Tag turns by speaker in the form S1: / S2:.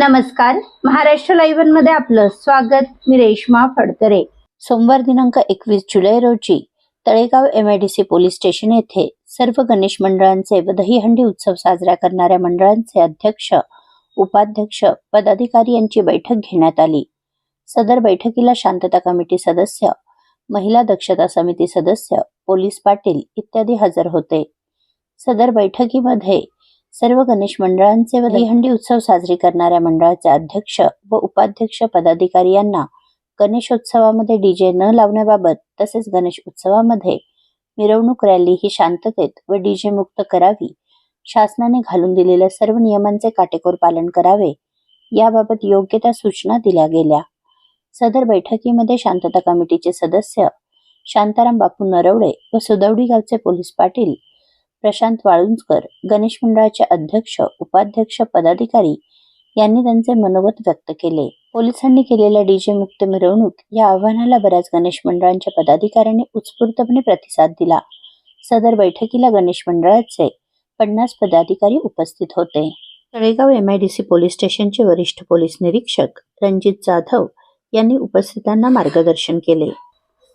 S1: नमस्कार. महाराष्ट्र लाईव्हमध्ये आपलं स्वागत. मी रेश्मा फडतरे. सोमवार दिनांक एकवीस जुलै रोजी तळेगाव एमआयडीसी पोलीस स्टेशन येथे सर्व गणेश मंडळांचे व दहीहंडी उत्सव साजरा करणाऱ्या मंडळांचे अध्यक्ष उपाध्यक्ष पदाधिकारी यांची बैठक घेण्यात आली. सदर बैठकीला शांतता कमिटी सदस्य महिला दक्षता समिती सदस्य पोलीस पाटील इत्यादी हजर होते. सदर बैठकीमध्ये सर्व गणेश मंडळांचे व दहीहंडी उत्सव साजरी करणाऱ्या मंडळाचे अध्यक्ष व उपाध्यक्ष पदाधिकारी यांना गणेशोत्सवामध्ये डीजे न लावण्याबाबत तसेच गणेश उत्सवामध्ये मिरवणूक रॅली ही शांततेत व डीजे मुक्त करावी शासनाने घालून दिलेल्या सर्व नियमांचे काटेकोर पालन करावे याबाबत योग्य त्या सूचना दिल्या गेल्या. सदर बैठकीमध्ये शांतता कमिटीचे सदस्य शांताराम बापू नरवडे व सुदवडी गावचे पोलीस पाटील प्रशांत वाळुंजकर गणेश मंडळाचे अध्यक्ष उपाध्यक्ष पदाधिकारी यांनी त्यांचे मनोगत व्यक्त केले. पोलिसांनी केलेल्या डीजे मुक्त मिरवणूक या आव्हानाला बऱ्याच गणेश मंडळांच्या पदाधिकाऱ्यांनी उत्स्फूर्तपणे प्रतिसाद दिला. सदर बैठकीला गणेश मंडळाचे पन्नास पदाधिकारी उपस्थित होते. Talegaon M I D C police स्टेशनचे वरिष्ठ पोलीस निरीक्षक रणजित जाधव यांनी उपस्थितांना मार्गदर्शन केले.